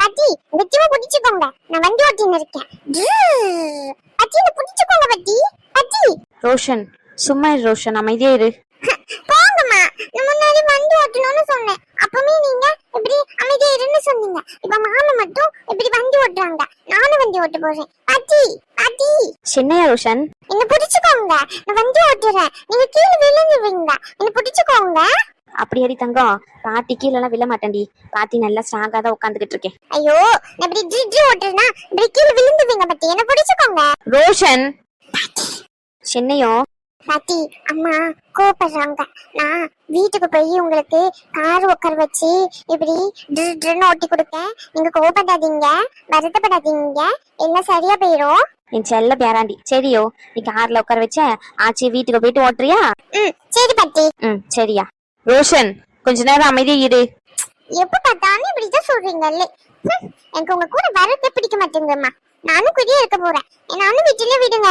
பாட்டி வெட்டிமா பிடிச்சுக்கோங்க. நான் வண்டி ஓட்டின்னு இருக்கேன். பாட்டி பிடிச்சுக்கோங்க பாட்டி பாட்டி ரோஷன் சும்மா ரோஷன் அமைதியா இரு. நான் முன்னாடி வண்டி ஓட்டணும்னு சொன்னேன். அப்பவுமே நீங்க இப்படி அமைதியா இருன்னு சொன்னீங்க. இப்ப மாமா மட்டும் இப்படி வண்டி ஓட்டுறாங்க. நானும் வண்டி ஓட்ட போறேன். பாட்டி பாட்டி. சின்னையா ரோஷன் என்ன பிடிச்சுக்கோங்க. நான் வண்டி ஓட்டுறேன் நீங்க கீழே விழுந்துருவீங்க என்ன பிடிச்சுக்கோங்க. அப்படி அடி தங்கம். பாட்டி கீழெல்லாம் விழ மாட்டேன்டி. பாட்டி நல்லா ஸ்ட்ராங்கா தான் உட்காந்துக்கிட்டு இருக்கேன். ஐயோ நான் இப்படி ட்ரி ட்ரி ஓட்டுறேன்னா இப்படி கீழே விழுந்துருவீங்க பாட்டி. என்ன பிடிச்சுக்கோங்க. ரோஷன். சின்னையும் பாட்டி அம்மா கோபப்படுறாங்க நான் வீட்டுக்கு போய் உங்களுக்கு கார் உட்கார வச்சு இப்படி ட்ரு ட்ருன்னு ஓட்டி கொடுக்கேன் நீங்க கோபப்படாதீங்க வருத்தப்படாதீங்க. எல்லாம் சரியா போயிடும் என் செல்ல பேராண்டி சரியோ நீ கார்ல உட்கார வச்ச ஆச்சி வீட்டுக்கு போயிட்டு ஓட்டுறியா? ம் சரி பாட்டி. ம் சரியா. ரோஷன் கொஞ்ச நேரம் அமைதியா இரு. எப்ப பார்த்தாலும் இப்படிதான் சொல்றீங்கல்ல. எனக்கு உங்க கூட வரதே பிடிக்க மாட்டேங்குதும்மா. நானும் குடியே இருக்க போறேன். நானும் வீட்டுல விடுங்க.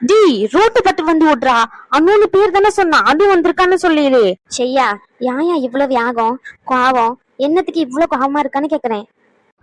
டி ரோட்டு பட்டு வந்து ஓடுறா அண்ணூன்னு பேர் தானே சொன்னா. அது வந்திருக்கான்னு சொல்லிடு. செய்யா யாயா இவ்வளவு யாகம் கோவம்? என்னத்துக்கு இவ்வளவு கோபமா இருக்கான்னு கேக்குறேன்.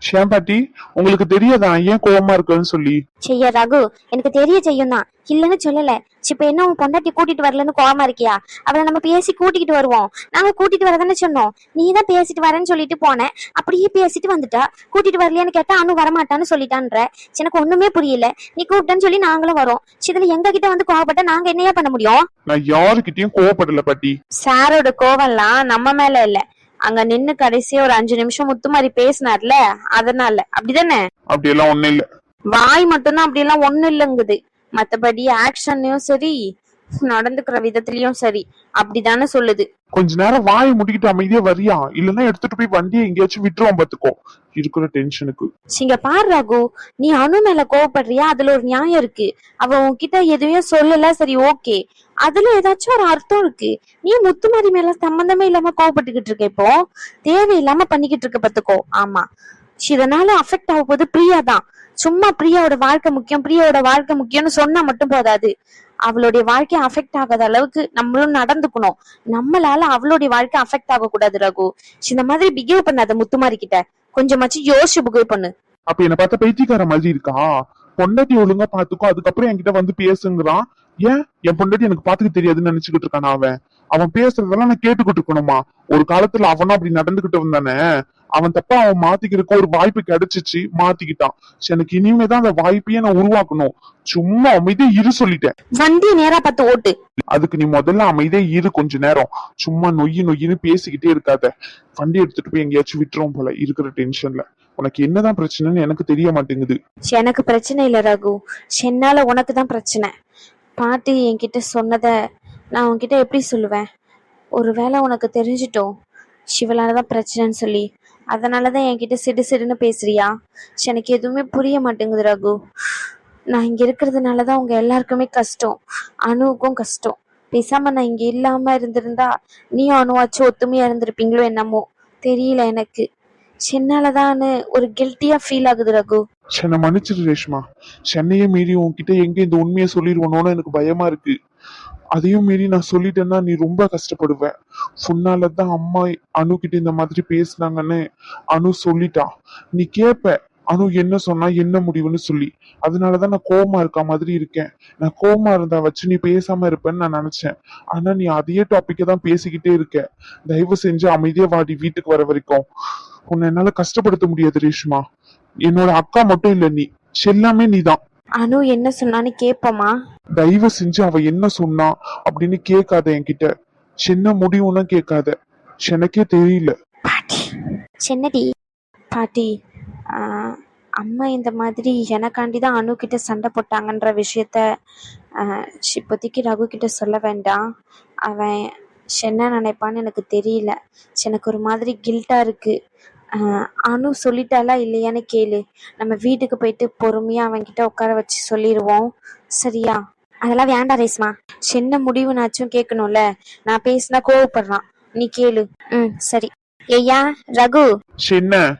ஷேம் பாட்டி உங்களுக்கு தெரியாதா? ஏன் கோவமா இருக்குன்னு சொல்லி? செய்ய ரகு எனக்கு தெரிய செய்யும் தான் இல்லன்னு சொல்லல. இப்ப என்ன உன் பொண்டாட்டி கூட்டிட்டு வரலன்னு கோவமா இருக்கியா? அவளை நம்ம பேசி கூட்டிக்கிட்டு வருவோம். நாங்க கூட்டிட்டு வரதானே சொன்னோம். நீ தான் பேசிட்டு வரேன்னு சொல்லிட்டு போனேன் அப்படியே பேசிட்டு வந்துட்டா. கூட்டிட்டு வரலையான்னு கேட்டா அனு வரமாட்டான்னு சொல்லிட்டான்ற. எனக்கு ஒண்ணுமே புரியல. நீ கூப்பிட்டேன்னு சொல்லி நாங்களும் வரோம். இதுல எங்க கிட்ட வந்து கோவப்பட்டா நாங்க என்னையா பண்ண முடியும்? நான் யாருக்கிட்டயும் கோவப்படல பாட்டி. சாரோட கோவம்லாம் நம்ம மேல இல்ல. அங்க நின்னு கடைசியா ஒரு அஞ்சு நிமிஷம் முத்துமாரி பேசினார்ல அதனால. அப்படிதானே? அப்படியெல்லாம் ஒண்ணும் இல்ல. வாய் மட்டும்தான் அப்படியெல்லாம் ஒண்ணு இல்லைங்குது. மத்தபடி ஆக்ஷன்லயும் சரி நடந்துக்கிற விதத்திலயும் சரி. அப்படிதானே சொல்லுது. கொஞ்ச நேரம் வாயை முடிக்கிட்டு அமைதியா வரியா? இல்லன்னா எடுத்துட்டு போய் வண்டியை எங்கேயாச்சும் விட்டுருவோம் பாத்துக்கோ இருக்கிற டென்ஷனுக்கு சிங்க பாரு ரகு நீ அனு மேல கோவப்படுறியா? அதுல ஒரு நியாயம் இருக்கு. அவ உன்கிட்ட எதுவுமே சொல்லல. சரி ஓகே. அதுல ஏதாச்சும் ஒரு அர்த்தம் இருக்கு. நீ முத்துமாரி மேல சம்பந்தமே இல்லாம கோவப்பட்டுக்கிட்டு இருக்க இப்போ. தேவையில்லாம பண்ணிக்கிட்டு இருக்க பாத்துக்கோ ஆமா. இதனால அஃபெக்ட் ஆக போது பிரியா தான். சும்மா பிரியாவோட வாழ்க்கை முக்கியம் பிரியாவோட வாழ்க்கை முக்கியம்னு சொன்னா மட்டும் போதாது. அவளுடைய வாழ்க்கை அஃபெக்ட் ஆகாத அளவுக்கு நம்மளும் நடந்துக்கணும். நம்மளால அவளுடைய வாழ்க்கை அஃபெக்ட் ஆக கூடாது ரகு இந்த மாதிரி பிஹேவ் பண்ணாத முத்துமாரி கிட்ட. கொஞ்சமாச்சும் யோசிச்சு பிஹேவ் பண்ணு. அப்ப என்ன பார்த்தா பைத்தியக்கார மாதிரி இருக்கா? பொண்டாட்டி ஒழுங்கா பாத்துக்கோ அதுக்கப்புறம் என்கிட்ட வந்து பேசுங்கிறான். ஏன்? என் பொண்டாட்டி எனக்கு பாத்துக்க தெரியாதுன்னு நினைச்சுக்கிட்டு இருக்கான் அவன்? அவன் பேசுறதெல்லாம் நான் கேட்டுக்கிட்டு இருக்கணுமா? ஒரு காலத்துல அவனும் அப்படி நடந்துகிட்டு இருந்தானே அவன் தப்பா அவன் மாத்திக்கிறதுக்கு ஒரு வாய்ப்பு கிடைச்சிச்சு மாத்திக்கிட்டான். எனக்கு இனிமேதான் அந்த வாய்ப்பையே நான் உருவாக்கணும். சும்மா அமைதியா இரு சொல்லிட்டேன். வண்டியை நேரா பார்த்து ஓட்டு. அதுக்கு நீ முதல்ல அமைதியா இரு கொஞ்ச நேரம். சும்மா நொய்யு நொய்யின்னு பேசிக்கிட்டே இருக்காத. வண்டி எடுத்துட்டு போய் எங்கேயாச்சும் விட்டுரும் போல இருக்கிற டென்ஷன்ல உனக்கு என்னதான் பிரச்சனைன்னு எனக்கு தெரிய மாட்டேங்குது. எனக்கு பிரச்சனை இல்ல ரகு. என்னால உனக்கு தான் பிரச்சனை. பாட்டி என்கிட்ட சொன்னத நான் உன்கிட்ட எப்படி சொல்லுவேன்? ஒருவேளை உனக்கு தெரிஞ்சிட்டோம் சிவலால தான் பிரச்சனைன்னு சொல்லி. அதனால தான் என்கிட்ட சிடு சிடுன்னு பேசுறியா? எனக்கு எதுவுமே புரிய மாட்டேங்குது ரகு. நான் இங்க இருக்கிறதுனால தான் உங்க எல்லாருக்குமே கஷ்டம். அணுவுக்கும் கஷ்டம். பேசாம நான் இங்க இல்லாம இருந்திருந்தா நீயும் அணுவாச்சும் ஒத்துமையா இருந்திருப்பீங்களோ என்னமோ. தெரியல எனக்கு. சென்னாலதான்னு ஒரு கில்ட்டியா ஃபீல் ஆகுது ரகு. சென்னை மன்னிச்சிரு ரேஷ்மா. சென்னையை மீறி உன்கிட்ட எங்க இந்த உண்மையை சொல்லிடுவோன்னு எனக்கு பயமா இருக்கு. அதையும் மீறி நான் சொல்லிட்டேன்னா நீ ரொம்ப கஷ்டப்படுவ சொன்னாலதான் அம்மா அனு கிட்ட இந்த மாதிரி பேசுனாங்கன்னு அனு சொல்லிட்டா. நீ கேப்ப அனு என்ன சொன்னா என்ன முடிவுன்னு சொல்லி. அதனாலதான் நான் கோவமா இருக்க மாதிரி இருக்கேன். நான் கோவமா இருந்தா வச்சு நீ பேசாம இருப்பேன்னு நான் நினைச்சேன். ஆனா நீ அதே டாபிக்க தான் பேசிக்கிட்டே இருக்க. தயவு செஞ்சு அமைதியா வாடி வீட்டுக்கு வர வரைக்கும். உன்னை என்னால கஷ்டப்படுத்த முடியாது ரேஷ்மா. என்னோட அக்கா மட்டும் இல்ல நீ. எல்லாமே நீதான். அனு என்ன சொன்னான்னு கேப்பமா? தயவு செஞ்சு அவ என்ன சொன்னா அப்படின்னு கேட்காத என்கிட்ட. சின்ன முடிவும்னா கேட்காத. எனக்கே தெரியல. பாட்டி சென்னடி. பாட்டி ஆ, அம்மா இந்த மாதிரி எனக்காண்டி தான் அனு கிட்ட சண்டை போட்டாங்கன்ற விஷயத்த ஆ, இப்போதைக்கு ரகு கிட்ட சொல்ல வேண்டாம். அவன் என்ன நினைப்பான்னு எனக்கு தெரியல. எனக்கு ஒரு மாதிரி கில்ட்டா இருக்கு. அனு சொல்லிட்டாளா இல்லையான்னு கேளு. நம்ம வீட்டுக்கு போயிட்டு பொறுமையா அவன்கிட்ட உட்கார வச்சு சொல்லிடுவோம் சரியா? அதெல்லாம் வேண்டாம் ரேஸ்மா சின்ன முடிவுனாச்சும் கேட்கணும்ல. நான் பேசினா கோவப்படுறான். நீ கேளு. ம் சரி. ஐயா ரகு. சின்ன.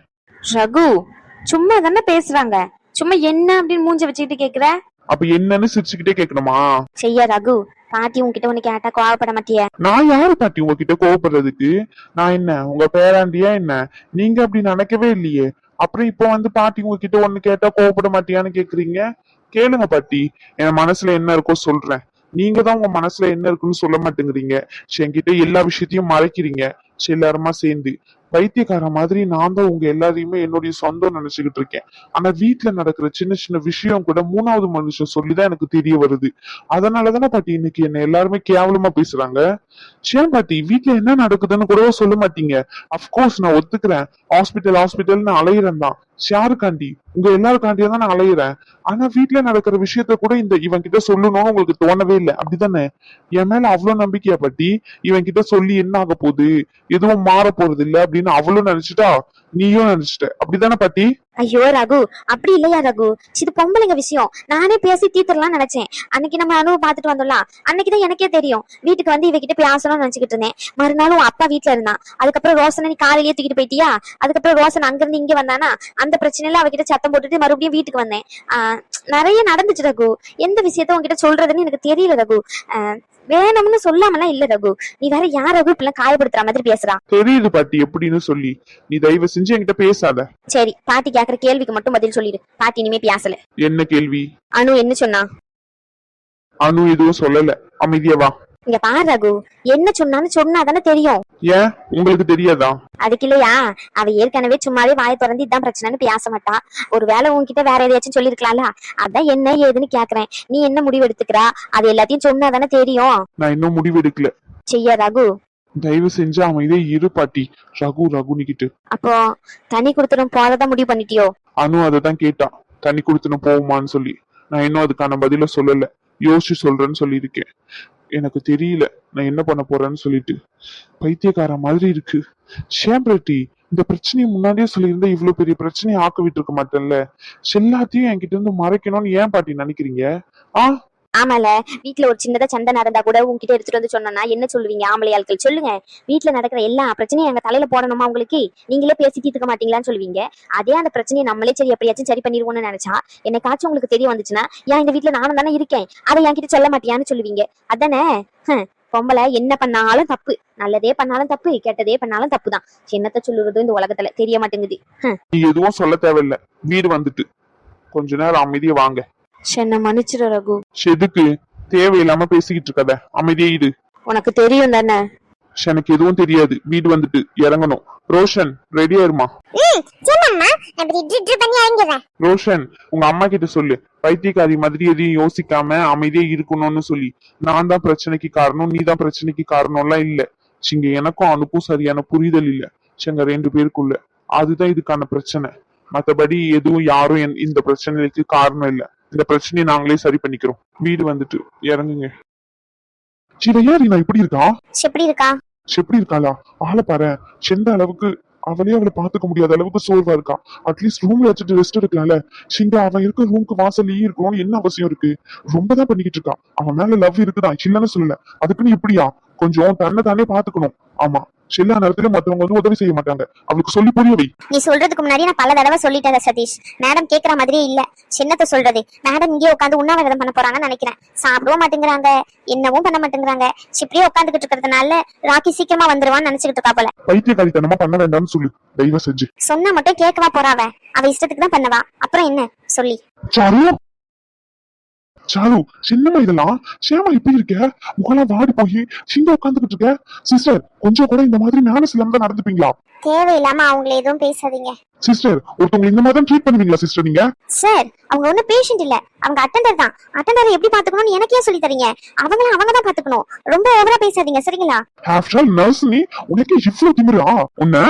ரகு சும்மா தானே பேசுறாங்க. சும்மா என்ன அப்படின்னு மூஞ்ச வச்சுக்கிட்டு கேக்குற? அப்ப என்னன்னு சிரிச்சுக்கிட்டே கேட்கணுமா செய்ய ரகு. பாட்டி உன்கிட்ட ஒண்ணு கேட்டா கோவப்பட மாட்டிய? நான் யாரு பாட்டி உங்ககிட்ட கோவப்படுறதுக்கு? நான் என்ன? உங்க பேராண்டியா என்ன? நீங்க அப்படி நினைக்கவே இல்லையே. அப்புறம் இப்போ வந்து பாட்டி உங்ககிட்ட ஒண்ணு கேட்டா கோவப்பட மாட்டியான்னு கேக்குறீங்க? கேளுங்க பாட்டி. என் மனசுல என்ன இருக்கோ சொல்றேன். நீங்க தான் உங்க மனசுல என்ன இருக்குன்னு சொல்ல மாட்டேங்கிறீங்க. சரி, என்கிட்ட எல்லா விஷயத்தையும் மறைக்கிறீங்க. சரி, எல்லாருமா சேர்ந்து. பைத்தியக்கார மாதிரி நான் தான் உங்க எல்லாரையுமே என்னுடைய சொந்தம் நினைச்சுக்கிட்டு இருக்கேன். ஆனா வீட்ல நடக்கிற சின்ன சின்ன விஷயம் கூட மூணாவது மனுஷன் சொல்லிதான் எனக்கு தெரிய வருது. அதனாலதானே பாட்டி இன்னைக்கு என்ன எல்லாருமே கேவலமா பேசுறாங்க. ஏன் பாட்டி வீட்ல என்ன நடக்குதுன்னு கூட சொல்ல மாட்டீங்க. அப்கோர்ஸ் நான் ஒத்துக்கிறேன். ஹாஸ்பிட்டல் ஹாஸ்பிட்டல்னு அலையிறேன் தான். ஷாருக்காண்டி உங்க எல்லாருக்காண்டியும் தான் நான் அலையிறேன். ஆனா வீட்டுல நடக்கிற விஷயத்த கூட இந்த இவன் கிட்ட சொல்லணும்னு உங்களுக்கு தோணவே இல்லை. அப்படிதானே? என் மேல அவ்வளவு நம்பிக்கையா பாட்டி? இவன் கிட்ட சொல்லி என்ன ஆக போகுது? எதுவும் மாற போறது இல்ல அப்படின்னு அவளும் நினைச்சிட்டா நீயும் நினைச்சிட்ட. அப்படிதானே பாட்டி? ஐயோ ரகு. அப்படி இல்லையா ரகு? இது பொம்பளைங்க விஷயம். நானே பேசி தீர்த்துடலாம் நினைச்சேன். அன்னைக்கு நம்ம அனுபவம் பார்த்துட்டு வந்தோம்ல. அன்னைக்குதான் எனக்கே தெரியும். வீட்டுக்கு வந்து இவகிட்ட பேசணும்னு நினைச்சுக்கிட்டு இருந்தேன். மறுநாளும் அப்பா வீட்டுல இருந்தான். அதுக்கப்புறம் ரோசனை நீ காலையிலேயே தூக்கிட்டு போயிட்டியா? அதுக்கப்புறம் ரோசன் அங்கிருந்து இங்க வந்தானா? அந்த பிரச்சனையில அவகிட்ட சத்தம் போட்டுட்டு மறுபடியும் வீட்டுக்கு வந்தேன். ஆஹ் நிறைய நடந்துச்சு ரகு. எந்த விஷயத்த உங்ககிட்ட சொல்றதுன்னு எனக்கு தெரியல ரகு. ஆஹ் வேணும்னு சொல்லாமலாம் இல்ல ரகு. நீ வேற யார் ரகு இப்பெல்லாம் காயப்படுத்துற மாதிரி பேசுறா தெரியுது பாட்டி எப்படின்னு சொல்லி. நீ தயவு செஞ்சு என்கிட்ட பேசாத. சரி பாட்டி கேக்குற கேள்விக்கு மட்டும் பதில் சொல்லிடு. பாட்டி இனிமே பேசல. என்ன கேள்வி? அனு என்ன சொன்னா? அனு எதுவும் சொல்லல. அமைதியா வா. இங்க பாரு ரகு. என்ன சொன்னான்னு சொன்னாதானே தெரியும். ஏன்? உங்களுக்கு தெரியாதா? அதுக்கு இல்லையா? அவ ஏற்கனவே சும்மாவே வாயை திறந்து இதான் பிரச்சனைன்னு பேச மாட்டா. ஒருவேளை உன்கிட்ட வேற எதையாச்சும் சொல்லிருக்கலாம்ல அதான் என்ன ஏதுன்னு கேக்குறேன். நீ என்ன முடிவு எடுத்துக்கிறா? அது எல்லாத்தையும் சொன்னாதானே தெரியும். நான் இன்னும் முடிவு எடுக்கல. செய்ய ரகு. தயவு செஞ்சு அமைதியா இரு பாட்டி. ரகு ரகுனிக்கிட்டு அப்போ தனி கொடுத்துடும் போறதா முடிவு பண்ணிட்டியோ? அனு அதை தான் கேட்டான் தண்ணி கொடுத்துன்னு போகுமான்னு சொல்லி. நான் இன்னும் அதுக்கான பதில சொல்லல. யோசிச்சு சொல்றேன்னு சொல்லியிருக்கேன். எனக்கு தெரியல. நான் என்ன பண்ண போறேன்னு சொல்லிட்டு. பைத்தியக்கார மாதிரி இருக்கு. ஷேம்பிரட்டி இந்த பிரச்சனையை முன்னாடியே சொல்லியிருந்தா இவ்வளவு பெரிய பிரச்சனையை ஆக்க விட்டுருக்க மாட்டேன்ல. எல்லாத்தையும் என்கிட்ட இருந்து மறைக்கணும்னு ஏன் பாட்டி நினைக்கிறீங்க? ஆ ஆமால வீட்டுல ஒரு சின்னதா சண்டை நடந்தா கூட உங்ககிட்ட எடுத்துட்டு வந்து சொன்னா என்ன சொல்லுவீங்க ஆம்பளை ஆட்கள்? சொல்லுங்க. வீட்டுல நடக்கிற எல்லா பிரச்சனையும் எங்க தலையில போடணுமா உங்களுக்கு? நீங்களே பேசி தீர்த்துக்க மாட்டீங்களான்னு சொல்லுவீங்க. அதே அந்த பிரச்சனையை நம்மளே சரி எப்படியாச்சும் சரி பண்ணிடுவோம்னு நினைச்சா என்னைக்காச்சும் உங்களுக்கு தெரிய வந்துச்சுன்னா ஏன் இந்த வீட்டுல நானும் தானே இருக்கேன்? அதை என்கிட்ட சொல்ல மாட்டியான்னு சொல்லுவீங்க. அதானே? பொம்பளை என்ன பண்ணாலும் தப்பு. நல்லதே பண்ணாலும் தப்பு கெட்டதே பண்ணாலும் தப்பு தான் என்னத்த சொல்லுறதும் இந்த உலகத்துல தெரிய மாட்டேங்குது. நீ எதுவும் சொல்ல தேவையில்ல. வீடு வந்துட்டு. கொஞ்ச நேரம் அமைதியை வாங்க. என்ன மன்னிச்சிரு ரகு. எதுக்கு? தேவையில்லாம பேசிக்கிட்டு இருக்காத. அமைதியா இரு. உனக்கு தெரியும் தானே? எனக்கு எதுவும் தெரியாது. வீடு வந்துட்டு இறங்கணும். ரோஷன் ரெடியா இருமா? ரோஷன் உங்க அம்மா கிட்ட சொல்லு. பைத்தியக்காரி மாதிரி எதையும் யோசிக்காம அமைதியா இருக்கணும்னு சொல்லி. நான் தான் பிரச்சனைக்கு காரணம் நீ தான் பிரச்சனைக்கு காரணம்லாம் இல்ல. சிங்க எனக்கும் அனுப்பும் சரியான புரிதல் இல்ல. சிங்க ரெண்டு பேருக்குள்ள. அதுதான் இதுக்கான பிரச்சனை. மத்தபடி எதுவும் யாரும் இந்த பிரச்சனைக்கு காரணம் இல்ல. இந்த பிரச்சனையை நாங்களே சரி பண்ணிக்கிறோம். வீடு வந்துட்டு இறங்குங்க. சிவையாரி நான் இப்படி இருக்கா? எப்படி இருக்கா? எப்படி இருக்காளா? ஆளை பாரு எந்த அளவுக்கு அவளே அவளை பாத்துக்க முடியாத அளவுக்கு சோர்வா இருக்கா? அட்லீஸ்ட் ரூம்ல வச்சுட்டு ரெஸ்ட் எடுக்கலாம்ல. சிங்கா அவன் இருக்க ரூமுக்கு வாசல்லயே இருக்கணும்னு என்ன அவசியம் இருக்கு? ரொம்ப தான் பண்ணிக்கிட்டு இருக்கா. அவன் மேல லவ் இருக்குதான் இல்லைன்னு சொல்லல. அதுக்குன்னு இப்படியா? கொஞ்சம் தன்னை தானே பாத்துக்கணும் ஆமா. எல்லா நேரத்திலும் மத்தவங்க வந்து உதவி செய்ய மாட்டாங்க. அவளுக்கு சொல்லி புரிய வை. நீ சொல்றதுக்கு முன்னாடி நான் பல தடவை சொல்லிட்டேன் சதீஷ். மேடம் கேக்குற மாதிரியே இல்ல. சின்னத்தை சொல்றது. மேடம் இங்கே உட்காந்து உண்ணாவிரதம் பண்ண போறாங்கன்னு நினைக்கிறேன். சாப்பிடவும் மாட்டேங்கிறாங்க. என்னவும் பண்ண மாட்டேங்கிறாங்க. இப்படியே உட்காந்துக்கிட்டு இருக்கிறதுனால ராக்கி சீக்கிரமா வந்துருவான்னு நினைச்சுக்கிட்டு இருக்கா போல. பைத்தியக்காரித்தனமா பண்ண வேண்டாம்னு சொல்லு. தயவு செஞ்சு. சொன்னா மட்டும் கேட்கவா போறாவ அவ இஷ்டத்துக்கு தான் பண்ணுவா. அப்புறம் என்ன? சொல்லி. சாரு சாரு சின்னமா இதெல்லாம் சேமா இப்படி இருக்க? முகலாம் வாடி போய் சிங்க உட்காந்துக்கிட்டு இருக்க? சிஸ்டர் கொஞ்சம் கூட இந்த மாதிரி மேனஸ் இல்லாம தான் நடந்துப்பீங்களா? தேவையில்லாம அவங்கள எதுவும் பேசாதீங்க. சிஸ்டர் ஒருத்தவங்க இந்த மாதிரி ட்ரீட் பண்ணுவீங்களா சிஸ்டர் நீங்க? சார் அவங்க ஒன்னும் பேஷண்ட் இல்ல. அவங்க அட்டெண்டர் தான். அட்டெண்டர் எப்படி பாத்துக்கணும்னு எனக்கே சொல்லி தரீங்க. அவங்கள அவங்க தான் பாத்துக்கணும். ரொம்ப ஓவரா பேசாதீங்க சரிங்களா? ஆஃப்டர் ஆல் நர்ஸ் நீ உனக்கு இவ்வளவு திமிரா? உன்ன?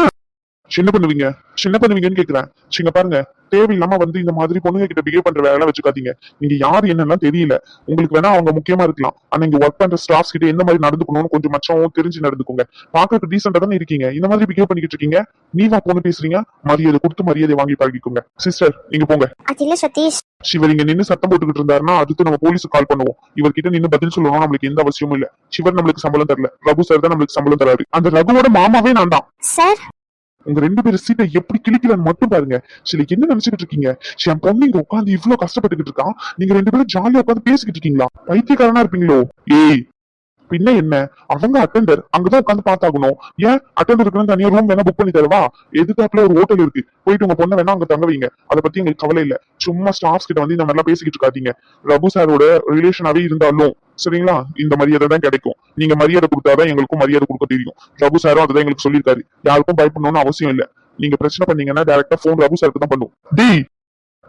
சின்ன பண்ணுவீங்க? சின்ன பண்ணுவீங்கன்னு கேக்குறேன். சிங்க பாருங்க தேவையில்லாம வந்து இந்த மாதிரி பொண்ணுங்க கிட்ட பிஹேவ் பண்ற வேலை வச்சுக்காதீங்க. நீங்க யார் என்னெல்லாம் தெரியல. உங்களுக்கு வேணா அவங்க முக்கியமா இருக்கலாம். ஆனா இங்க ஒர்க் பண்ற ஸ்டாஃப்ஸ் கிட்ட எந்த மாதிரி நடந்துக்கணும்னு கொஞ்சம் மச்சம் தெரிஞ்சு நடந்துக்கோங்க. பாக்குறதுக்கு டீசெண்டா தானே இருக்கீங்க. இந்த மாதிரி பிஹேவ் பண்ணிக்கிட்டு இருக்கீங்க. நீ வா பொண்ணு பேசுறீங்க. மரியாதை கொடுத்து மரியாதை வாங்கி பழகிக்கோங்க. சிஸ்டர் நீங்க போங்க. சதீஷ். சிவர் இங்க நின்னு சத்தம் போட்டுக்கிட்டு இருந்தாருன்னா அடுத்து நம்ம போலீஸுக்கு கால் பண்ணுவோம். இவர்கிட்ட நின்னு பதில் சொல்லணும் நம்மளுக்கு எந்த அவசியமும் இல்ல. சிவர் நம்மளுக்கு சம்பளம் தரல. ரகு சார் தான் நம்மளுக்கு சம்பளம் தராரு. அந்த ரகுவோட மாமாவே நான் தான். சார் உங்க ரெண்டு பேரும் சீட்டை எப்படி கிழிக்கலன்னு மட்டும் பாருங்க. சரி என்ன நினைச்சுட்டு இருக்கீங்க? என் பொண்ணு இங்க உட்காந்து இவ்வளவு கஷ்டப்பட்டுக்கிட்டு இருக்கான் நீங்க ரெண்டு பேரும் ஜாலியா உட்காந்து பேசிக்கிட்டு இருக்கீங்களா? பைத்தியக்காரனா இருப்பீங்களோ? ஏய் பின்ன என்ன? அவங்க அட்டெண்டர் அங்கதான் உட்காந்து பார்த்தாகணும். ஏன்? அட்டெண்டருக்கு தனியா ரூம் வேணா புக் பண்ணி தரவா? எதுக்காப்புல ஒரு ஹோட்டல் இருக்கு. போயிட்டு உங்க பொண்ணை வேணா அங்க தங்க வைங்க. அதை பத்தி எங்களுக்கு கவலை இல்ல. சும்மா ஸ்டாஃப்ஸ் கிட்ட வந்து இந்த மாதிரிலாம் பேசிக்கிட்டு இருக்காதீங்க. ரகு சாரோட ரிலேஷனாவே இருந்தாலும் சரிங்களா? இந்த மரியாதை தான் கிடைக்கும். நீங்க மரியாதை கொடுத்தாதான் எங்களுக்கும் மரியாதை கொடுக்க தெரியும். ரகு சாரும் அதுதான் எங்களுக்கு சொல்லியிருக்காரு. யாருக்கும் பயப்படணும்னு அவசியம் இல்ல. நீங்க பிரச்சனை பண்ணீங்கன்னா டேரக்டா போன் ரகு சாருக்கு தான் பண்ணும் டி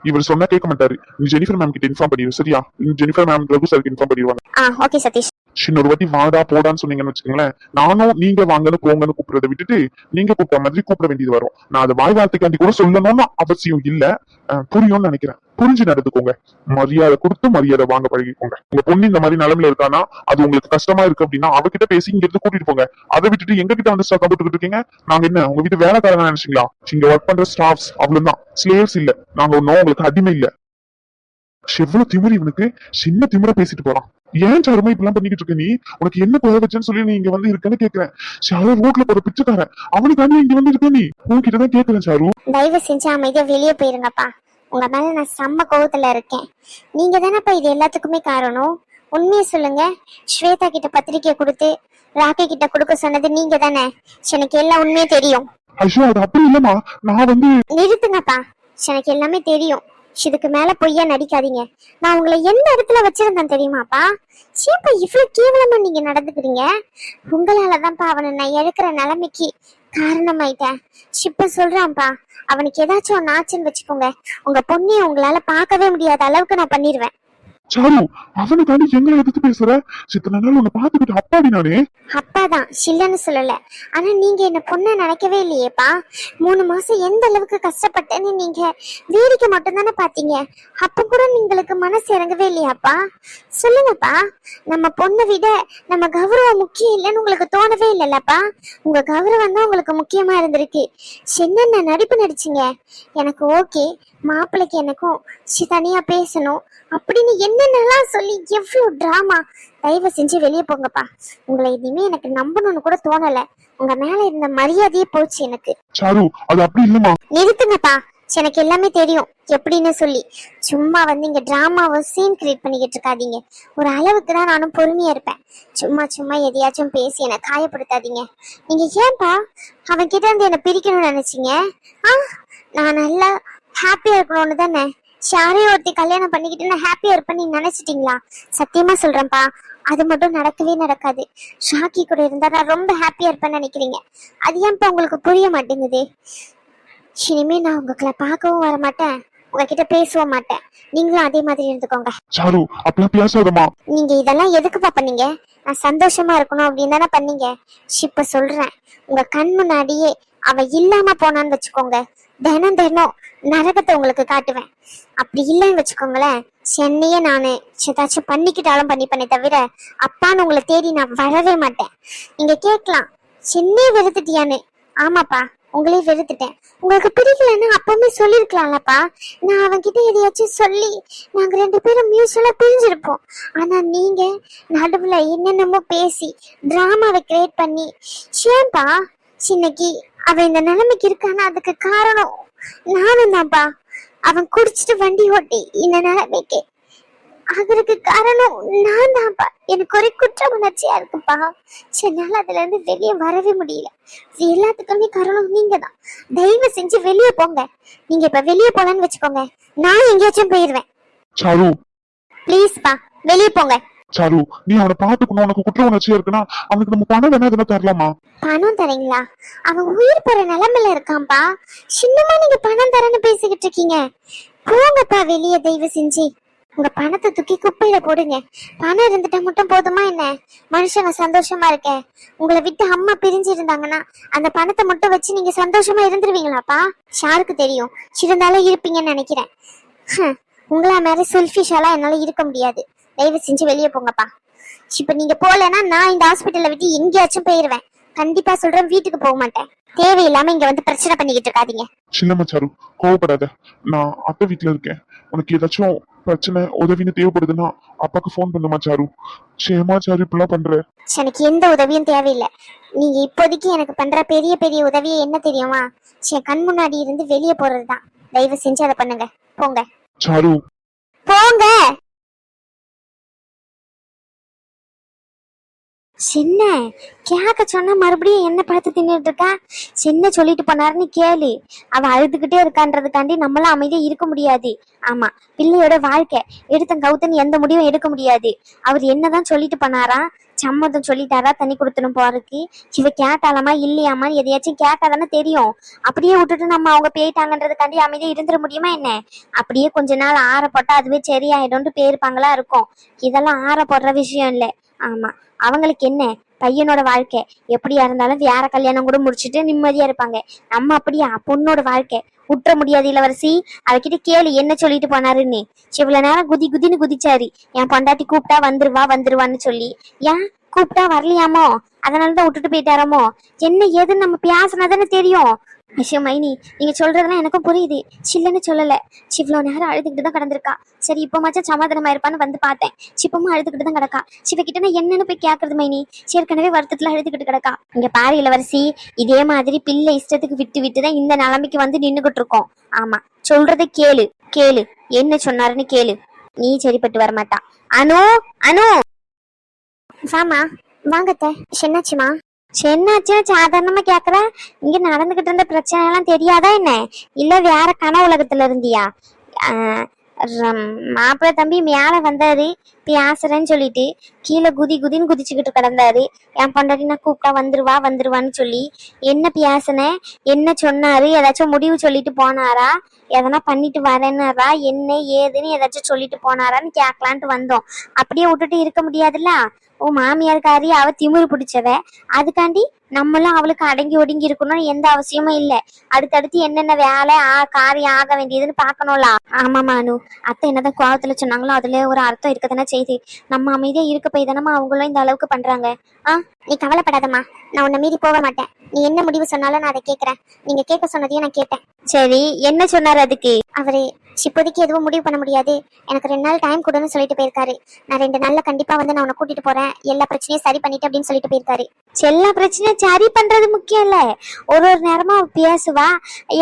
இவர் சொன்னா கேட்க மாட்டாரு. நீ ஜெனிஃபர் மேம் கிட்ட இன்ஃபார்ம் பண்ணிடு சரியா? நீ ஜெனிஃபர் மேம் ரகு சாருக்கு இன்ஃபார்ம் பண்ணிடுவாங்க ஓகே சதீஷ். இன்னொரு வாட்டி வாடா போடான்னு சொன்னீங்கன்னு வச்சுக்கோங்களேன். நானும் நீங்க வாங்கன்னு போங்கன்னு கூப்பிடுறத விட்டுட்டு நீங்க கூப்பிட்ட மாதிரி கூப்பிட வேண்டியது வரும். நான் அதை வாய் வார்த்தைக்காண்டி கூட சொல்லணும்னு அவசியம் இல்ல. புரியும்னு நினைக்கிறேன். புரிஞ்சு நடந்துக்கோங்க. மரியாதை கொடுத்து மரியாதை வாங்க பழகிக்கோங்க. உங்க பொண்ணு இந்த மாதிரி நிலைமையில இருக்கானா அது உங்களுக்கு கஷ்டமா இருக்கு அப்படின்னா அவகிட்ட பேசி இங்க இருந்து கூட்டிட்டு போங்க. அதை விட்டுட்டு எங்க கிட்ட வந்து ஸ்டாக் போட்டுக்கிட்டு இருக்கீங்க? நாங்க என்ன உங்க வீட்டு வேலைக்காரங்க நினைச்சீங்களா? இங்க ஒர்க் பண்ற ஸ்டாஃப்ஸ் அவ்வளவுதான். ஸ்லேவ்ஸ் இல்ல. நாங்க ஒன்னும் உங்களுக்கு அடிமை இல்ல. எவ்வளவு திமிரு இவனுக்கு சின்ன திமிர பேசிட்டு போறான். ஏன் சாருமா இப்பெல்லாம் பண்ணிக்கிட்டு இருக்க நீ? உனக்கு என்ன குறை வச்சேன்னு சொல்லி நீ இங்க வந்து இருக்கேன்னு கேக்குறேன். சாரு ரோட்ல போற பிச்சைக்காரன். அவனுக்காண்டி இங்க வந்து இருக்க நீ? உன்கிட்டதான் கேக்குறேன் சாரு. தயவு செஞ்சு அமைதியா வெளியே போயிருங்கப்பா. உங்க மேல நான் செம்ம கோவத்துல இருக்கேன். நீங்க தானேப்பா இது எல்லாத்துக்குமே காரணம்? உண்மையை சொல்லுங்க. ஸ்வேதா கிட்ட பத்திரிக்கை கொடுத்து ராக்கி கிட்ட கொடுக்க சொன்னது நீங்க தானே? எனக்கு எல்லாம் உண்மையே தெரியும். ஐயோ அது அப்படி இல்லம்மா. நான் வந்து நிறுத்துங்கப்பா. எனக்கு எல்லாமே தெரியும். இதுக்கு மேல பொய்யா நடிக்காதீங்க. நான் உங்களை எந்த இடத்துல வச்சிருந்தேன் தெரியுமாப்பா? ஏப்பா இவ்வளவு கேவலமா நீங்க நடந்துக்கிறீங்க? உங்களாலதான்ப்பா அவனை நான் இழக்கிற நிலைமைக்கு காரணமாயிட்டேன். இப்ப சொல்றான்ப்பா அவனுக்கு ஏதாச்சும் ஒன்னு ஆச்சுன்னு வச்சுக்கோங்க. உங்க பொண்ணைய உங்களால பார்க்கவே முடியாத அளவுக்கு நான் பண்ணிடுவேன் சாரு அவனுக்காண்டி எங்களை எதிர்த்து பேசுற? சித்தனை நாள் உன்னை பாத்துக்கிட்டு அப்பாடி நானே. அப்பாதான் சில்லன்னு சொல்லல. ஆனா நீங்க என்ன பொண்ணை நினைக்கவே இல்லையேப்பா. மூணு மாசம் எந்த அளவுக்கு கஷ்டப்பட்டேன்னு நீங்க வேடிக்கை மட்டும்தானே பாத்தீங்க அப்ப கூட நீங்களுக்கு மனசு இறங்கவே இல்லையாப்பா? சொல்லுங்கப்பா. நம்ம பொண்ணை விட நம்ம கௌரவம் முக்கியம் இல்லைன்னு உங்களுக்கு தோணவே இல்லைல்லப்பா. உங்க கௌரவம் தான் உங்களுக்கு முக்கியமா இருந்திருக்கு. என்னென்ன நடிப்பு நடிச்சீங்க. எனக்கு ஓகே. மாப்பிள்ளைக்கு எனக்கும் தனியா பேசணும். அப்படின்னு என்னென்னலாம் சொல்லி எவ்வளவு டிராமா தயவு செஞ்சு வெளியே போங்கப்பா. உங்களை இனிமே எனக்கு நம்பணும்னு கூட தோணல. உங்க மேல இருந்த மரியாதையே போச்சு எனக்கு. சாரு அது அப்படி இல்லம்மா. நிறுத்துங்கப்பா. எனக்கு எல்லாமே தெரியும். எப்படின்னு சொல்லி. சும்மா வந்து இங்க டிராமாவை சீன் கிரியேட் பண்ணிக்கிட்டு இருக்காதீங்க. ஒரு அளவுக்கு தான் நானும் பொறுமையா இருப்பேன். சும்மா சும்மா எதையாச்சும் பேசி என்னை காயப்படுத்தாதீங்க. நீங்க ஏன்பா? அவன் கிட்ட இருந்து என்னை பிரிக்கணும்னு நினைச்சீங்க? ஆ? நான் நல்லா ஹாப்பியா இருக்கணும்னு தானே? யாரையும் ஒருத்தி கல்யாணம் பண்ணிக்கிட்டு நான் ஹாப்பியா இருப்பேன்னு நீங்க நினைச்சிட்டீங்களா? சத்தியமா சொல்றேன்ப்பா அது மட்டும் நடக்கவே நடக்காது. ஷாக்கி கூட இருந்தா நான் ரொம்ப ஹாப்பியா இருப்பேன்னு நினைக்கிறீங்க. அது ஏன்ப்பா உங்களுக்கு புரிய மாட்டேங்குது? இனிமே நான் உங்களை பார்க்கவும் வர மாட்டேன் உங்ககிட்ட பேசவும் மாட்டேன். நீங்களும் அதே மாதிரி இருந்துக்கோங்க. சாரு அப்படிலாம் பேசாதம்மா. நீங்க இதெல்லாம் எதுக்குப்பா பண்ணீங்க? நான் சந்தோஷமா இருக்கணும் அப்படின்னு தானே பண்ணீங்க. இப்ப சொல்றேன். உங்க கண் முன்னாடியே அவ இல்லாம போனான்னு வச்சுக்கோங்க. தினம் தினம் நரகத்தை உங்களுக்கு காட்டுவேன். அப்படி இல்லைன்னு வச்சுக்கோங்களேன். சென்னையே நானு ஏதாச்சும் பண்ணிக்கிட்டாலும் பண்ணிப்பேனே தவிர அப்பான்னு உங்களை தேடி நான் வரவே மாட்டேன். நீங்க கேட்கலாம் சென்னையை வெறுத்துட்டியான்னு? ஆமாப்பா உங்களே வெறுத்துட்டேன். உங்களுக்கு பிடிக்கலன்னா அப்பவுமே சொல்லிருக்கலாம்லப்பா நான் அவன்கிட்ட எதையாச்சும் சொல்லி நாங்க ரெண்டு பேரும் மியூச்சுவலா பிரிஞ்சிருப்போம். ஆனா நீங்க நடுவுல என்னென்னமோ பேசி டிராமாவை கிரியேட் பண்ணி ஏன்பா சின்னக்கி அவன் இந்த நிலைமைக்கு இருக்கானா அதுக்கு காரணம் நானும் தான்ப்பா. அவன் குடிச்சிட்டு வண்டி ஓட்டி இந்த நிலைமைக்கு. அதற்கு காரணம் நான் தான்ப்பா. எனக்கு ஒரு குற்ற உணர்ச்சியா இருக்குப்பா. என்னால அதுல இருந்து வெளியே வரவே முடியல. எல்லாத்துக்குமே காரணம் நீங்க தான் தயவு செஞ்சு வெளியே போங்க. நீங்க இப்ப வெளியே போலன்னு வச்சுக்கோங்க. நான் எங்கேயாச்சும் போயிருவேன். சாரு. ப்ளீஸ்ப்பா வெளியே போங்க. சாரு நீ அவனை பாத்துக்கணும் உனக்கு குற்ற உணர்ச்சியா இருக்குன்னா அவனுக்கு நம்ம பணம் வேணா அதெல்லாம் தரலாமா? பணம் தரீங்களா? அவன் உயிர் போற நிலைமையில இருக்கான்பா. சின்னமா நீங்க பணம் தரேன்னு பேசிக்கிட்டு இருக்கீங்க. போங்கப்பா வெளியே தயவு செஞ்சு. உங்க பணத்தை தூக்கி குப்பையில போடுங்க. பணம் இருந்துட்டா மட்டும் போதுமா என்ன? மனுஷங்க சந்தோஷமா இருக்க. உங்களை விட்டு அம்மா பிரிஞ்சு இருந்தாங்கன்னா அந்த பணத்தை மட்டும் வச்சு நீங்க சந்தோஷமா இருந்துருவீங்களாப்பா? ஷாருக்கு தெரியும். இருந்தாலும் இருப்பீங்கன்னு நினைக்கிறேன். உங்களா மாதிரி செல்ஃபிஷாலாம் என்னால இருக்க முடியாது. தயவு செஞ்சு வெளியே போங்கப்பா. இப்ப நீங்க போகலைன்னா நான் இந்த ஹாஸ்பிட்டல்ல விட்டு எங்கேயாச்சும் போயிருவேன். கண்டிப்பா சொல்றேன் வீட்டுக்கு போக மாட்டேன். தேவையில்லாம இங்க வந்து பிரச்சனை பண்ணிக்கிட்டு இருக்காதீங்க. சின்னம்மா சாரு கோவப்படாத. நான் அத்தை வீட்டுல இருக்கேன். உனக்கு ஏதாச்சும் பிரச்சனை உதவின்னு தேவைப்படுதுன்னா அப்பாக்கு ஃபோன் பண்ணுமா சாரு சேமா சாரு இப்படிலாம் பண்ற? எனக்கு எந்த உதவியும் தேவையில்லை. நீங்க இப்போதைக்கு எனக்கு பண்ற பெரிய பெரிய உதவி என்ன தெரியுமா? என் கண் முன்னாடி இருந்து வெளியே போறதுதான். தயவு செஞ்சு அதை பண்ணுங்க. போங்க. சாரு. போங்க! சின்ன கேட்க சொன்னா மறுபடியும் என்ன பார்த்து தின்னுட்டு இருக்கா? சின்ன சொல்லிட்டு போனாருன்னு கேளு. அவ அழுதுகிட்டே இருக்கான்றதுக்காண்டி நம்மளாம் அமைதியா இருக்க முடியாது. ஆமா பிள்ளையோட வாழ்க்கை. எடுத்தன் கௌதன் எந்த முடிவும் எடுக்க முடியாது. அவர் என்னதான் சொல்லிட்டு போனாரா? சம்மதம் சொல்லிட்டாரா? தண்ணி கொடுத்துடும் போறதுக்கு. இவ கேட்டாலாமா இல்லையாமா? எதையாச்சும் கேட்டாதானே தெரியும். அப்படியே விட்டுட்டு நம்ம அவங்க போயிட்டாங்கன்றதுக்காண்டி அமைதியா இருந்துட முடியுமா என்ன? அப்படியே கொஞ்ச நாள் ஆற போட்டா அதுவே சரியாயிடும்னு பேருப்பாங்களா இருக்கும். இதெல்லாம் ஆற போடுற விஷயம் இல்லை. ஆமா அவங்களுக்கு என்ன? பையனோட வாழ்க்கை. எப்படியா இருந்தாலும் வேற கல்யாணம் கூட முடிச்சுட்டு நிம்மதியா இருப்பாங்க. நம்ம அப்படியா? பொண்ணோட வாழ்க்கை. விட்டுற முடியாது இளவரசி. அவகிட்ட கேளு என்ன சொல்லிட்டு போனாருன்னு. இவ்வளவு நேரம் குதி குதின்னு குதிச்சாரு. என் பொண்டாட்டி கூப்பிட்டா வந்துருவா வந்துருவான்னு சொல்லி. ஏன்? கூப்பிட்டா வரலையாமோ? அதனாலதான் விட்டுட்டு போயிட்டாராமோ? என்ன ஏதுன்னு நம்ம பேசினாதானே தெரியும். விஷயம் மைனி நீங்க சொல்றதெல்லாம் எனக்கும் புரியுது. சில்லுன்னு சொல்லல. இவ்வளவு நேரம் அழுதுகிட்டு தான் கிடந்திருக்கா. சரி இப்போ மச்சா சமாதானமா இருப்பான்னு வந்து பார்த்தேன். சிப்பமும் அழுதுகிட்டு தான் கிடக்கா. சிவகிட்ட நான் என்னன்னு போய் கேக்குறது மைனி? ஏற்கனவே வருத்தத்துல அழுதுகிட்டு கிடக்கா. இங்க பாரு இளவரசி. இதே மாதிரி பிள்ளை இஷ்டத்துக்கு விட்டு விட்டு தான் இந்த நிலைமைக்கு வந்து நின்னுகிட்டு இருக்கோம். ஆமா சொல்றதை கேளு. கேளு. என்ன சொன்னாருன்னு கேளு. நீ சரிப்பட்டு வரமாட்டா. அனு! அனு! வாமா. வாங்கத்த. என்னாச்சுமா? என்னாச்சு சாதாரணமா கேக்குற இங்க நடந்துகிட்டு இருந்த பிரச்சனை எல்லாம் தெரியாதா என்ன? இல்ல வேற கன உலகத்துல இருந்தியா? ஆஹ் மாப்பிள்ளை தம்பி மேலே வந்தாரு பேசுறேன்னு சொல்லிட்டு கீழே குதி குதின்னு குதிச்சுக்கிட்டு கிடந்தாரு. என் பொண்டாட்டி நான் கூப்பிட்டா வந்துருவா வந்துருவான்னு சொல்லி என்ன பேசுனேன் என்ன சொன்னாரு ஏதாச்சும் முடிவு சொல்லிட்டு போனாரா? எதனா பண்ணிட்டு வரேன்னாரா? என்ன ஏதுன்னு ஏதாச்சும் சொல்லிட்டு போனாரான்னு கேட்கலான்ட்டு வந்தோம். அப்படியே விட்டுட்டு இருக்க முடியாதுல்ல? ஓ மாமியார்காரி அவ திமிரு பிடிச்சவ. அதுக்காண்டி நம்மளும் அவளுக்கு அடங்கி ஒடுங்கி இருக்கணும்னு எந்த அவசியமும் இல்ல. அடுத்தடுத்து என்னென்ன வேலை ஆ காரியம் ஆக வேண்டியதுன்னு பாக்கணும்ல ஆமா மானு. அத்தை என்னதான் கோபத்துல சொன்னாங்களோ அதுல ஒரு அர்த்தம் இருக்கதானே செய்து நம்ம அமைதியா இருக்க போய் தானமா அவங்களும் இந்த அளவுக்கு பண்றாங்க. நீ கவலைப்படாதம்மா. நான் உன்னை மீறி போக மாட்டேன். நீ என்ன முடிவு சொன்னாலும் நான் அதை கேட்கறேன் நீங்க கேட்க சொன்னதையும் நான் கேட்டேன். சரி என்ன சொன்னாரு அதுக்கு? அவரு இப்போதைக்கு எதுவும் முடிவு பண்ண முடியாது. எனக்கு ரெண்டு நாள் டைம் கொடுன்னு சொல்லிட்டு போயிருக்காரு. நான் ரெண்டு நாள்ல கண்டிப்பா வந்து நான் உன்னை கூட்டிட்டு போறேன். எல்லா பிரச்சனையும் சரி பண்ணிட்டு அப்படின்னு சொல்லிட்டு போயிருக்காரு. எல்லா பிரச்சனையும் சரி பண்றது முக்கியம் இல்ல. ஒரு ஒரு நேரமா பேசுவா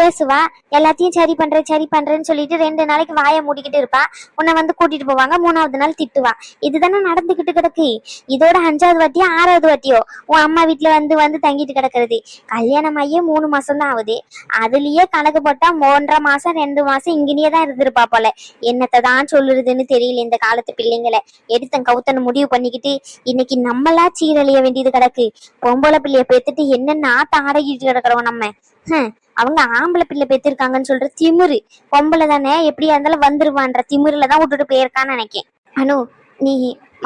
ஏசுவா எல்லாத்தையும் சரி பண்றேன் சரி பண்றேன்னு சொல்லிட்டு ரெண்டு நாளைக்கு வாயை மூடிக்கிட்டு இருப்பா. உன்னை வந்து கூட்டிட்டு போவாங்க மூணாவது நாள் திட்டுவா. இதுதானே நடந்துகிட்டு கிடக்கு. இதோட அஞ்சாவது வாட்டியோ ஆறாவது வாட்டியோ? உன் அம்மா வீட்டுல வந்து வந்து தங்கிட்டு கிடக்குறது. கல்யாணம் ஆகியே மூணு மாசம் தான் ஆகுது. அதுலயே கணக்கு போட்டா ஒன்றரை மாசம் ரெண்டு மாசம் இங்கேயே தான் இருந்திருப்பா போல. என்னத்தை தான் சொல்லுறதுன்னு தெரியல இந்த காலத்து பிள்ளைங்களை. எடுத்தன் கவுத்தன் முடிவு பண்ணிக்கிட்டு இன்னைக்கு நம்மளா சீரழிய வேண்டியது கிடக்கு. பொம்பளை பிள்ளைய பெத்துட்டு என்னென்ன ஆட்டம் ஆடிக்கிட்டு கிடக்குறோம் நம்ம? ஹம், அவங்க ஆம்பளை பிள்ளை பெத்திருக்காங்கன்னு சொல்ற திமிரு. பொம்பளை தானே எப்படியா இருந்தாலும் வந்துருவான்ற திமிருல தான் விட்டுட்டு போயிருக்கான்னு நினைக்கேன். அனு நீ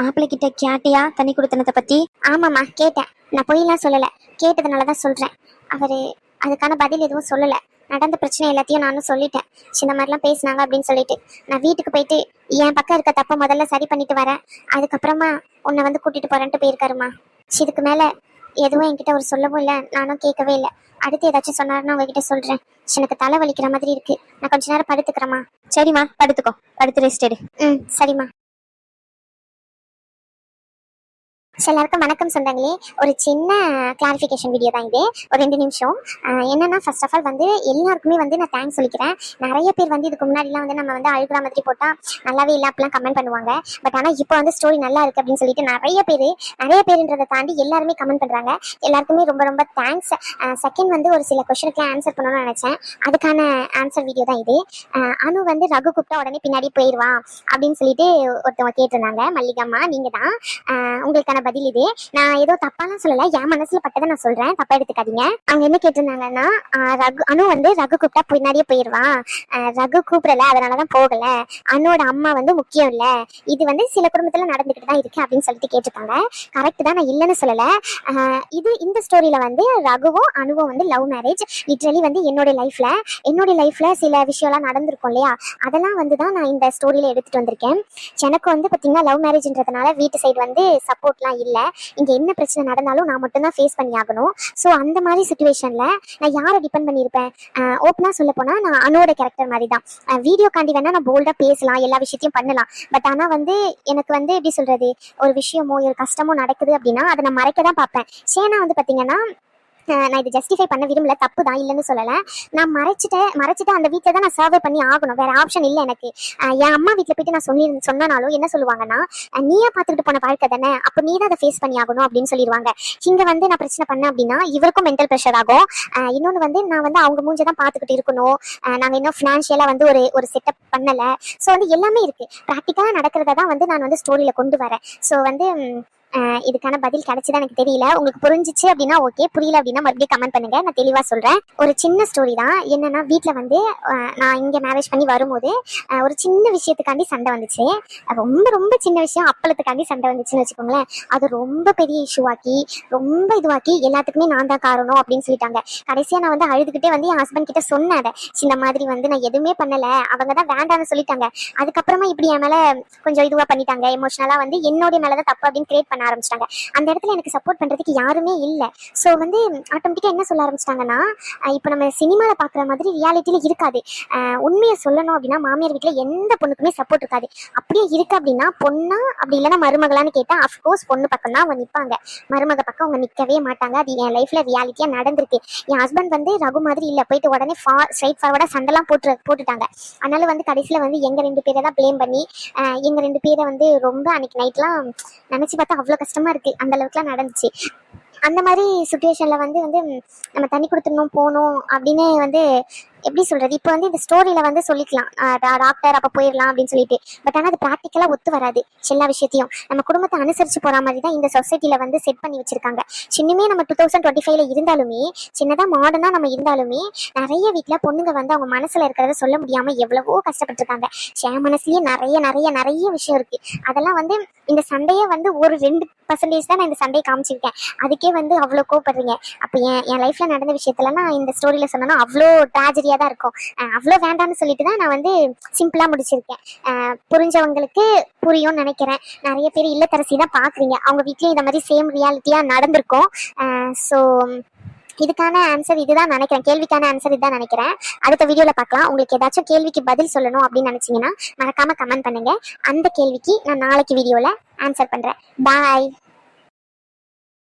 மாப்பிள்ளை கிட்ட கேட்டியா தண்ணி கொடுத்தனத்தை பத்தி? ஆமாம்மா கேட்டேன். நான் பொய்யெல்லாம் சொல்லல. கேட்டதுனால தான் சொல்றேன். அவரு அதுக்கான பதில் எதுவும் சொல்லல. நடந்த பிரச்சனை எல்லாத்தையும் நானும் சொல்லிட்டேன். இந்த மாதிரிலாம் பேசினாங்க அப்படின்னு சொல்லிட்டு. நான் வீட்டுக்கு போயிட்டு என் பக்கம் இருக்க தப்ப முதல்ல சரி பண்ணிட்டு வரேன் அதுக்கப்புறமா உன்னை வந்து கூட்டிட்டு போறேன்ட்டு போயிருக்காருமா இதுக்கு மேல எதுவும் என்கிட்ட ஒரு சொல்லவும் இல்லை. நானும் கேட்கவே இல்லை. அடுத்து ஏதாச்சும் சொன்னாருன்னா உங்ககிட்ட சொல்றேன். எனக்கு தலை வலிக்கிற மாதிரி இருக்கு. நான் கொஞ்ச நேரம் படுத்துக்கிறேம்மா. சரிம்மா படுத்துக்கோ. படுத்து ரெஸ்ட் எடு. ம் சரிம்மா. எல்லாருக்கும் வணக்கம் சொந்தங்களே. ஒரு சின்ன கிளாரிஃபிகேஷன் வீடியோ தான் இது. ஒரு ரெண்டு நிமிஷம். என்னன்னா ஃபர்ஸ்ட் ஆஃப் ஆல் வந்து எல்லாருக்குமே வந்து நான் தேங்க்ஸ் சொல்லிக்கிறேன். நிறைய பேர் வந்து இதுக்கு முன்னாடிலாம் வந்து நம்ம வந்து அழுகுற மாதிரி போட்டால் நல்லாவே இல்லை அப்படிலாம் கமெண்ட் பண்ணுவாங்க. பட் ஆனால் இப்போ வந்து ஸ்டோரி நல்லா இருக்கு அப்படின்னு சொல்லிட்டு நிறைய பேர் நிறைய பேருன்றதை தாண்டி எல்லாருமே கமெண்ட் பண்ணுறாங்க எல்லாருக்குமே ரொம்ப ரொம்ப தேங்க்ஸ் செகண்ட் வந்து ஒரு சில கொஷனுக்குலாம் ஆன்சர் பண்ணணும்னு நினச்சேன். அதுக்கான ஆன்சர் வீடியோ தான் இது. அனு வந்து ரகு கூப்பிட்டா உடனே பின்னாடி போயிடுவான் அப்படின்னு சொல்லிட்டு ஒருத்தவங்க கேட்டிருந்தாங்க. மல்லிகம்மா நீங்கள் தான் உங்களுக்கான பதில் இது. நான் ஏதோ தப்பாலாம் சொல்லல. என் மனசுல பட்டதை நான் சொல்றேன். தப்பா எடுத்துக்காதீங்க. அவங்க என்ன கேட்டிருந்தாங்கன்னா ரகு அனு வந்து ரகு கூப்பிட்டா பின்னாடியே போயிடுவான் ரகு கூப்பிடல. அதனாலதான் போகல. அனுவோட அம்மா வந்து முக்கியம் இல்ல. இது வந்து சில குடும்பத்துல நடந்துகிட்டு தான் இருக்கு அப்படின்னு சொல்லிட்டு கேட்டிருக்காங்க. கரெக்ட் தான். நான் இல்லைன்னு சொல்லல. ஆஹ் இது இந்த ஸ்டோரியில வந்து ரகுவும் அனுவும் வந்து லவ் மேரேஜ் லிட்ரலி வந்து என்னோட லைஃப்ல என்னோட லைஃப்ல சில விஷயம்லாம் நடந்திருக்கும் இல்லையா? அதெல்லாம் வந்து தான் நான் இந்த ஸ்டோரியில எடுத்துட்டு வந்திருக்கேன். எனக்கு வந்து பாத்தீங்கன்னா லவ் மேரேஜ்ன்றதுனால வீட்டு சைடு வந்து சப்போர்ட்லாம் இல்லை. இங்கே என்ன பிரச்சனை நடந்தாலும் நான் மட்டும்தான் ஃபேஸ் பண்ணி ஆகணும். ஸோ அந்த மாதிரி சுச்சுவேஷனில் நான் யாரை டிபெண்ட் பண்ணியிருப்பேன்? ஓப்பனாக சொல்ல போனால் நான் அனோட கேரக்டர் மாதிரி தான் வீடியோ காண்டி வேணால் நான் போல்டாக பேசலாம் எல்லா விஷயத்தையும் பண்ணலாம். பட் ஆனால் வந்து எனக்கு வந்து எப்படி சொல்கிறது ஒரு விஷயமோ ஒரு கஷ்டமோ நடக்குது அப்படின்னா அதை நான் மறைக்க தான் பார்ப்பேன் சேனா வந்து பார்த்தீங்கன்னா நான் இது ஜஸ்டிஃபை பண்ண விரும்பல தப்பு தான் இல்லைன்னு சொல்லலை. நான் மறைச்சிட்டேன் மறைச்சிட்டு அந்த வீட்டில் தான் நான் சர்வே பண்ணி ஆகணும். வேற ஆப்ஷன் இல்லை எனக்கு. என் அம்மா வீட்டில் போயிட்டு நான் சொல்லி சொன்னாலும் என்ன சொல்லுவாங்கன்னா நீயே பார்த்துக்கிட்டு போன வாழ்க்கை தானே? அப்போ நீ தான் அதை ஃபேஸ் பண்ணி ஆகணும் அப்படின்னு சொல்லிடுவாங்க. இங்கே வந்து நான் பிரச்சனை பண்ணேன் அப்படின்னா இவருக்கும் மென்டல் ப்ரெஷர் ஆகும். இன்னொன்று வந்து நான் வந்து அவங்க மூஞ்சை தான் பார்த்துக்கிட்டு இருக்கணும். நாங்கள் இன்னும் ஃபினான்ஷியலாக வந்து ஒரு ஒரு செட்டப் பண்ணலை. ஸோ வந்து எல்லாமே இருக்குது ப்ராக்டிக்கலாக நடக்கிறத தான் வந்து நான் வந்து ஸ்டோரியில் கொண்டு வரேன். ஸோ வந்து இதுக்கான பதில் கிடைச்சதா எனக்கு தெரியல. உங்களுக்கு புரிஞ்சிச்சு அப்படின்னா ஓகே புரியல அப்படின்னா மறுபடியும் கமெண்ட் பண்ணுங்க. நான் தெளிவா சொல்றேன். ஒரு சின்ன ஸ்டோரி தான். என்னன்னா வீட்டுல வந்து நான் இங்க மேரேஜ் பண்ணி வரும்போது ஒரு சின்ன விஷயத்துக்காண்டி சண்டை வந்துச்சு. ரொம்ப ரொம்ப சின்ன விஷயம். அப்பளத்துக்காண்டி சண்டை வந்துச்சுன்னு வச்சுக்கோங்களேன். அது ரொம்ப பெரிய இஷ்யூ ஆக்கி ரொம்ப இதுவாக்கி எல்லாத்துக்குமே நான் தான் காரணம் அப்படின்னு சொல்லிட்டாங்க. கடைசியா நான் வந்து அழுதுகிட்டே வந்து என் ஹஸ்பண்ட் கிட்ட சொன்னேன் இந்த மாதிரி வந்து நான் எதுவுமே பண்ணல. அவங்க தான் வேண்டாம்னு சொல்லிட்டாங்க. அதுக்கப்புறமா இப்படி என் மேல கொஞ்சம் இதுவா பண்ணிட்டாங்க. எமோஷனலா வந்து என்னோட மேலதான் தப்பு அப்படின்னு கிரியேட் பண்ண ஆரம்பிச்சிட்டாங்க. அந்த இடத்துல எனக்கு சப்போர்ட் பண்றதுக்கு யாருமே இல்லை. ஸோ வந்து ஆட்டோமேட்டிக்காக என்ன சொல்ல ஆரம்பிச்சிட்டாங்கன்னா இப்போ நம்ம சினிமாவில் பாக்குற மாதிரி ரியாலிட்டியில் இருக்காது. உண்மையை சொல்லணும் அப்படின்னா மாமியார் வீட்டில் எந்த பொண்ணுக்குமே சப்போர்ட் இருக்காது. அப்படியே இருக்கு அப்படின்னா பொண்ணா அப்படி இல்லைன்னா மருமகளான்னு கேட்டா அஃப்கோர்ஸ் பொண்ணு பக்கம் தான் அவங்க நிப்பாங்க. மருமக பக்கம் அவங்க நிற்கவே மாட்டாங்க. அது என் லைஃப்ல ரியாலிட்டியாக நடந்திருக்கு. என் ஹஸ்பண்ட் வந்து ரகு மாதிரி இல்லை. போயிட்டு உடனே ஃபா ஸ்ட்ரைட் ஃபார்வர்டாக சண்டைலாம் போட்டு போட்டுட்டாங்க. அதனால வந்து கடைசியில வந்து எங்க ரெண்டு பேரை தான் ப்ளேம் பண்ணி எங்கள் எங்க ரெண்டு பேரை வந்து ரொம்ப அன்னைக்கு நைட்லாம் நினைச்சு பார்த்தா அவ்வளோ கஷ்டமா இருக்கு. அந்த அளவுக்குலாம் நடந்துச்சு. அந்த மாதிரி சுச்சுவேஷன்ல வந்து வந்து நம்ம தண்ணி கொடுத்துடணும் போகணும் அப்படின்னு வந்து எப்படி சொல்றது? இப்போ வந்து இந்த ஸ்டோரியில வந்து சொல்லிக்கலாம். டாக்டர் அப்ப போயிடலாம் அப்படின்னு சொல்லிட்டு. பட் ஆனால் அது ப்ராக்டிக்கலா ஒத்து வராது. எல்லா விஷயத்தையும். நம்ம குடும்பத்தை அனுசரிச்சு போற மாதிரி தான் இந்த சொசைட்டில வந்து செட் பண்ணி வச்சிருக்காங்க. சின்னமே நம்ம டூ தௌசண்ட் டுவெண்ட்டி ஃபைவ்ல இருந்தாலுமே சின்னதா மாடர்னா நம்ம இருந்தாலுமே நிறைய வீட்ல பொண்ணுங்க வந்து அவங்க மனசுல இருக்கிறத சொல்ல முடியாம எவ்வளவோ கஷ்டப்பட்டிருக்காங்க. என் மனசுலயே நிறைய நிறைய நிறைய விஷயம் இருக்கு. அதெல்லாம் வந்து இந்த சண்டையே வந்து ஒரு ரெண்டு பர்சன்டேஜ் தான் நான் இந்த சண்டையை காமிச்சிருக்கேன் அதுக்கே வந்து அவ்வளோ கோவப்படுறீங்க. அப்போ என் என் லைஃப்ல நடந்த விஷயத்துல நான் இந்த ஸ்டோரியில சொன்னா அவ்வளோ ஈஸியாக தான் இருக்கும் அவ்வளோ வேண்டாம்னு சொல்லிட்டு தான் நான் வந்து சிம்பிளா முடிச்சிருக்கேன். புரிஞ்சவங்களுக்கு புரியும்னு நினைக்கிறேன். நிறைய பேர் இல்லத்தரசி தான் பாக்குறீங்க அவங்க வீட்லேயும் இந்த மாதிரி சேம் ரியாலிட்டியா நடந்திருக்கும். ஸோ இதுக்கான ஆன்சர் இதுதான் நினைக்கிறேன். கேள்விக்கான ஆன்சர் இதுதான் நினைக்கிறேன். அடுத்த வீடியோவில் பார்க்கலாம். உங்களுக்கு ஏதாச்சும் கேள்விக்கு பதில் சொல்லணும் அப்படின்னு நினைச்சீங்கன்னா மறக்காம கமெண்ட் பண்ணுங்க. அந்த கேள்விக்கு நான் நாளைக்கு வீடியோவில் ஆன்சர் பண்றேன். பாய்